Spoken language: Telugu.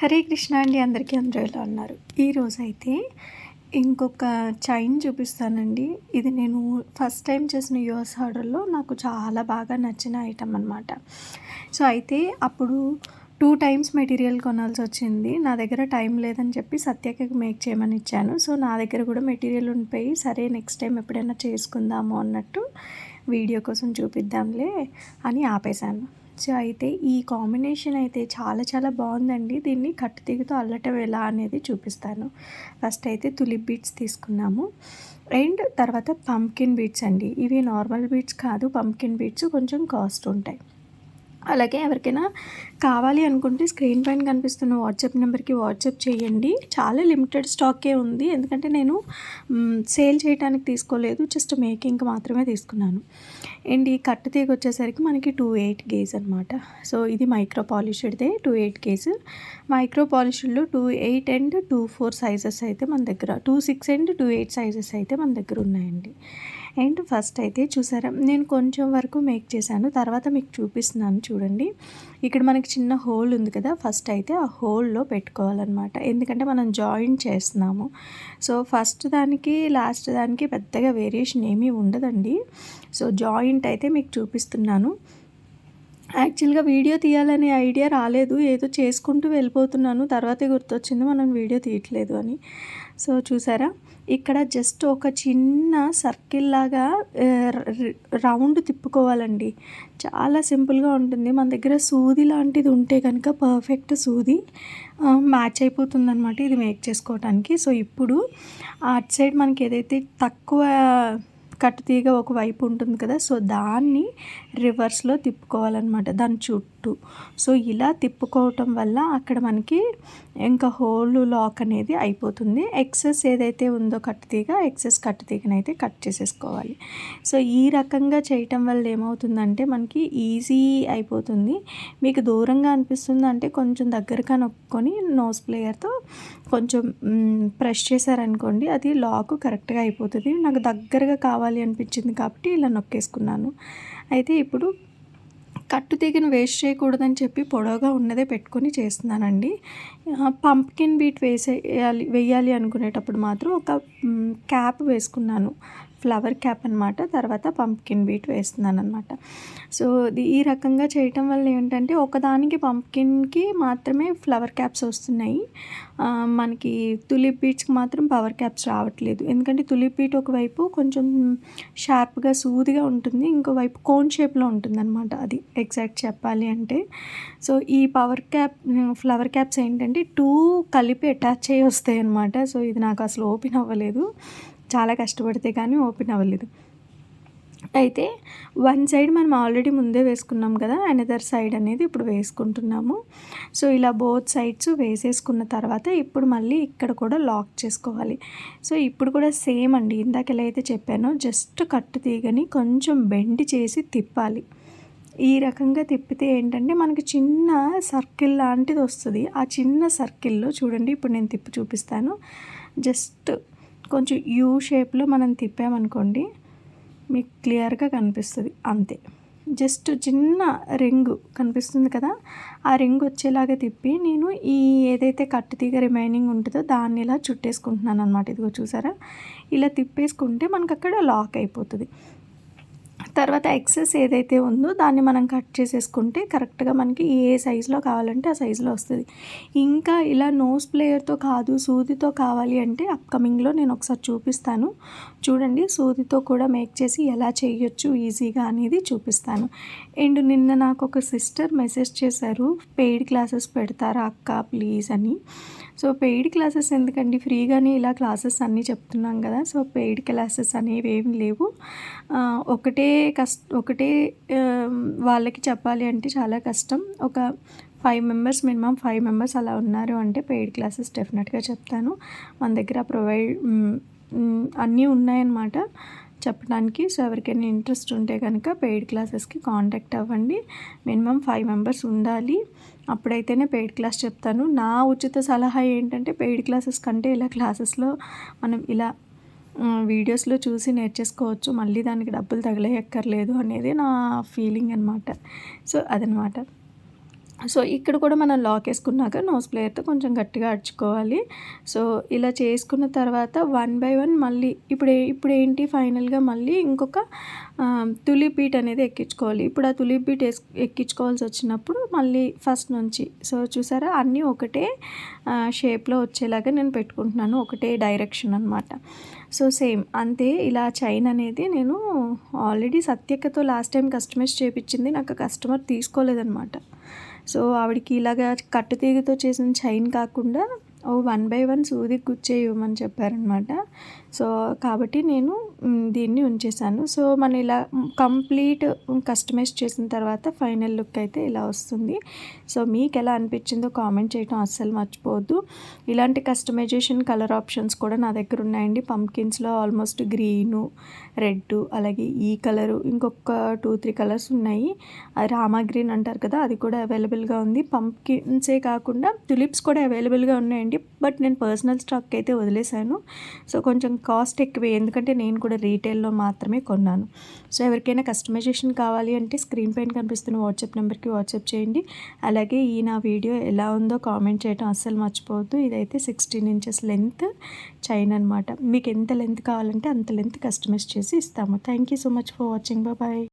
హరే కృష్ణ అండి అందరికీ అందరూ ఎలా ఉన్నారు. ఈరోజు అయితే ఇంకొక చైన్ చూపిస్తానండి. ఇది నేను ఫస్ట్ టైం చేసిన యూఎస్ ఆర్డర్లో నాకు చాలా బాగా నచ్చిన ఐటమ్ అనమాట సో అయితే అప్పుడు టూ టైమ్స్ మెటీరియల్ కొనాల్సి వచ్చింది. నా దగ్గర టైం లేదని చెప్పి సత్యకి మేక్ చేయమని ఇచ్చాను. సో నా దగ్గర కూడా మెటీరియల్ ఉండిపోయి సరే నెక్స్ట్ టైం ఎప్పుడైనా చేసుకుందాము అన్నట్టు వీడియో కోసం చూపిద్దాంలే అని ఆపేశాను. అయితే ఈ కాంబినేషన్ అయితే చాలా చాలా బాగుందండి. దీన్ని కట్టు తీగతో అల్లటం ఎలా అనేది చూపిస్తాను. ఫస్ట్ అయితే తులిప్ బీట్స్ తీసుకున్నాము. అండ్ తర్వాత పంకిన్ బీట్స్ అండి. ఇవి నార్మల్ బీట్స్ కాదు పంకిన్ బీట్స్ కొంచెం కాస్ట్ ఉంటాయి. అలాగే ఎవరికైనా కావాలి అనుకుంటే స్క్రీన్ పైన కనిపిస్తున్న వాట్సాప్ నెంబర్కి వాట్సాప్ చేయండి. చాలా లిమిటెడ్ స్టాకే ఉంది. ఎందుకంటే నేను సేల్ చేయడానికి తీసుకోలేదు. జస్ట్ మేకింగ్ మాత్రమే తీసుకున్నాను. అండ్ ఈ కట్టు తీగ వచ్చేసరికి మనకి టూ ఎయిట్ గేజ్ అనమాట సో ఇది మైక్రో పాలిష్డ్దే two eight gauge micro పాలిష్డ్లో two eight and two four sizes అయితే మన దగ్గర two six and two eight sizes అయితే మన దగ్గర ఉన్నాయండి. అండ్ ఫస్ట్ అయితే చూసారా నేను కొంచెం వరకు మేక్ చేశాను. తర్వాత మీకు చూపిస్తున్నాను చూడండి. ఇక్కడ మనకి చిన్న హోల్ ఉంది కదా ఫస్ట్ అయితే ఆ హోల్లో పెట్టుకోవాలన్నమాట. ఎందుకంటే మనం జాయిన్ చేస్తున్నాము. సో ఫస్ట్ దానికి లాస్ట్ దానికి పెద్దగా వేరియేషన్ ఏమీ ఉండదండి. సో జాయింట్ అయితే మీకు చూపిస్తున్నాను. యాక్చువల్గా వీడియో తీయాలనే ఐడియా రాలేదు. ఏదో చేసుకుంటూ వెళ్ళిపోతున్నాను. తర్వాతే గుర్తొచ్చింది మనం వీడియో తీయట్లేదు అని. సో చూసారా? ఇక్కడ జస్ట్ ఒక చిన్న సర్కిల్ లాగా రౌండ్ తిప్పుకోవాలండి. చాలా సింపుల్గా ఉంటుంది. మన దగ్గర సూది లాంటిది ఉంటే కనుక పర్ఫెక్ట్ సూది మ్యాచ్ అయిపోతుంది అనమాట ఇది మేక్ చేసుకోవడానికి సో ఇప్పుడు అటు సైడ్ మనకి ఏదైతే తక్కువ కట్టుతీగ ఒక వైపు ఉంటుంది కదా సో దాన్ని రివర్స్లో తిప్పుకోవాలన్నమాట. దాని చుట్టూ సో ఇలా తిప్పుకోవటం వల్ల అక్కడ మనకి ఇంకా హోల్ లాక్ అనేది అయిపోతుంది. ఎక్సెస్ ఏదైతే ఉందో కట్టుతీగ ఎక్సెస్ కట్టుతీగనైతే కట్ చేసేసుకోవాలి. సో ఈ రకంగా చేయటం వల్ల ఏమవుతుందంటే మనకి ఈజీ అయిపోతుంది. మీకు దూరంగా అనిపిస్తుంది అంటే కొంచెం దగ్గరగా నొక్కొని నోస్ ప్లేయర్తో కొంచెం ప్రెష్ చేశారనుకోండి అది లాక్ కరెక్ట్గా అయిపోతుంది. నాకు దగ్గరగా కావాలి అనిపించింది కాబట్టి ఇలా నొక్కేసుకున్నాను. అయితే ఇప్పుడు కట్టు తీగను వేస్ట్ చేయకూడదని చెప్పి పొడవుగా ఉన్నదే పెట్టుకొని చేస్తున్నానండి. పంప్కిన్ బీట్ వేసేయాలి వేయాలి అనుకునేటప్పుడు మాత్రం ఒక క్యాప్ వేసుకున్నాను. ఫ్లవర్ క్యాప్ అనమాట తర్వాత పంప్కిన్ బీట్ వేస్తున్నాను అనమాట సో ఈ రకంగా చేయటం వల్ల ఏంటంటే ఒకదానికి పంప్కిన్కి మాత్రమే ఫ్లవర్ క్యాప్స్ వస్తున్నాయి. మనకి తులిప్ బీట్స్కి మాత్రం పవర్ క్యాప్స్ రావట్లేదు. ఎందుకంటే తులిప్ బీట్ ఒకవైపు కొంచెం షార్ప్గా సూదిగా ఉంటుంది. ఇంకోవైపు కోన్ షేప్లో ఉంటుంది అనమాట అది ఎగ్జాక్ట్ చెప్పాలి అంటే. సో ఈ పవర్ క్యాప్ ఫ్లవర్ క్యాప్స్ ఏంటంటే టూ కలిపి అటాచ్ అయ్యి వస్తాయి అనమాట సో ఇది నాకు అసలు ఓపెన్ అవ్వలేదు. చాలా కష్టపడితే కానీ ఓపెన్ అవ్వలేదు. అయితే వన్ సైడ్ మనం ఆల్రెడీ ముందే వేసుకున్నాం కదా అనదర్ సైడ్ అనేది ఇప్పుడు వేసుకుంటున్నాము. సో ఇలా బోత్ సైడ్స్ వేసేసుకున్న తర్వాత ఇప్పుడు మళ్ళీ ఇక్కడ కూడా లాక్ చేసుకోవాలి. సో ఇప్పుడు కూడా సేమ్ అండి ఇందాక ఎలా అయితే చెప్పానో జస్ట్ కట్టు తీగని కొంచెం బెండ్ చేసి తిప్పాలి. ఈ రకంగా తిప్పితే ఏంటంటే మనకి చిన్న సర్కిల్ లాంటిది వస్తుంది. ఆ చిన్న సర్కిల్లో చూడండి ఇప్పుడు నేను తిప్పి చూపిస్తాను. జస్ట్ కొంచెం యూ షేప్లో మనం తిప్పామనుకోండి మీకు క్లియర్గా కనిపిస్తుంది. అంతే. జస్ట్ చిన్న రింగు కనిపిస్తుంది కదా? ఆ రింగ్ వచ్చేలాగా తిప్పి నేను ఈ ఏదైతే కట్టు తీగ రిమైనింగ్ ఉంటుందో దాన్ని ఇలా చుట్టేసుకుంటున్నాను అనమాట ఇదిగో చూసారా? ఇలా తిప్పేసుకుంటే మనకు అక్కడ లాక్ అయిపోతుంది. తర్వాత ఎక్సెస్ ఏదైతే ఉందో దాన్ని మనం కట్ చేసేసుకుంటే కరెక్ట్గా మనకి ఏ సైజులో కావాలంటే ఆ సైజులో వస్తుంది. ఇంకా ఇలా నోస్ ప్లేయర్తో కాదు సూదితో కావాలి అంటే అప్కమింగ్లో నేను ఒకసారి చూపిస్తాను. చూడండి సూదితో కూడా మేక్ చేసి ఎలా చేయొచ్చు ఈజీగా అనేది చూపిస్తాను. అండ్ నిన్న నాకు ఒక సిస్టర్ మెసేజ్ చేశారు పెయిడ్ క్లాసెస్ పెడతారా అక్క ప్లీజ్ అని. సో పెయిడ్ క్లాసెస్ ఎందుకండి? ఫ్రీగానే ఇలా క్లాసెస్ అన్నీ చెప్తున్నాం కదా సో పెయిడ్ క్లాసెస్ అనేవి ఏమి లేవు ఒకటే కష్ట ఒకటే వాళ్ళకి చెప్పాలి అంటే చాలా కష్టం. ఒక five members minimum five members అలా ఉన్నారు అంటే పెయిడ్ క్లాసెస్ డెఫినెట్గా చెప్తాను. మన దగ్గర ప్రొవైడ్ అన్నీ ఉన్నాయన్నమాట. చెప్పడానికి సో ఎవరికైనా ఇంట్రెస్ట్ ఉంటే కనుక పెయిడ్ క్లాసెస్కి కాంటాక్ట్ అవ్వండి. మినిమం ఫైవ్ మెంబర్స్ ఉండాలి. అప్పుడైతేనే పెయిడ్ క్లాస్ చెప్తాను. నా ఉచిత సలహా ఏంటంటే పెయిడ్ క్లాసెస్ కంటే ఇలా క్లాసెస్లో మనం ఇలా వీడియోస్లో చూసి నేర్చేసుకోవచ్చు. మళ్ళీ దానికి డబ్బులు తగలేయక్కర్లేదు అనేది నా ఫీలింగ్ అనమాట సో అదనమాట సో ఇక్కడ కూడా మనం లాక్ వేసుకున్నాక నోస్ ప్లేయర్తో కొంచెం గట్టిగా అడుచుకోవాలి సో ఇలా చేసుకున్న తర్వాత వన్ బై వన్ మళ్ళీ ఇప్పుడు ఇప్పుడు ఏంటి ఫైనల్గా మళ్ళీ ఇంకొక తులి బీట్ అనేది ఎక్కించుకోవాలి. ఇప్పుడు ఆ తులి బీట్ ఎక్కించుకోవాల్సి వచ్చినప్పుడు మళ్ళీ ఫస్ట్ నుంచి సో చూసారా అన్నీ ఒకటే షేప్లో వచ్చేలాగా నేను పెట్టుకుంటున్నాను ఒకటే డైరెక్షన్ అనమాట సో సేమ్ అంతే ఇలా చైన్ అనేది నేను ఆల్రెడీ సత్యకతో లాస్ట్ టైం కస్టమైజ్ చేయించింది నాకు కస్టమర్ తీసుకోలేదనమాట సో ఆవిడకి ఇలాగా కట్టుతీగతో చేసిన చైన్ కాకుండా ఓ వన్ బై వన్ సూది ఇవ్వమని చెప్పారనమాట. సో కాబట్టి నేను దీన్ని ఉంచేసాను సో మనం ఇలా కంప్లీట్ కస్టమైజ్ చేసిన తర్వాత ఫైనల్ లుక్ అయితే ఇలా వస్తుంది. సో మీకు ఎలా అనిపించిందో కామెంట్ చేయడం అస్సలు మర్చిపోవద్దు. ఇలాంటి కస్టమైజేషన్ కలర్ ఆప్షన్స్ కూడా నా దగ్గర ఉన్నాయండి. పంకిన్స్లో ఆల్మోస్ట్ గ్రీను రెడ్ అలాగే ఈ కలరు ఇంకొక టూ త్రీ కలర్స్ ఉన్నాయి. అది రామా గ్రీన్ అంటారు కదా అది కూడా అవైలబుల్గా ఉంది. పంకిన్సే కాకుండా తులిప్స్ కూడా అవైలబుల్గా ఉన్నాయండి. బట్ నేను పర్సనల్ స్టాక్ అయితే వదిలేశాను. సో కొంచెం కాస్ట్ ఎక్కువే ఎందుకంటే నేను కూడా రీటైల్లో మాత్రమే కొన్నాను. సో ఎవరికైనా కస్టమైజేషన్ కావాలి అంటే స్క్రీన్ పైన కనిపిస్తున్న వాట్సాప్ నెంబర్కి వాట్సాప్ చేయండి. అలాగే ఈ నా వీడియో ఎలా ఉందో కామెంట్ చేయడం అస్సలు మర్చిపోవద్దు. ఇదైతే సిక్స్టీన్ ఇంచెస్ లెంత్ చైన్ అనమాట మీకు ఎంత లెంత్ కావాలంటే అంత లెంత్ కస్టమైజ్ చేసి ఇస్తాము. Thank you so much for watching. Bye.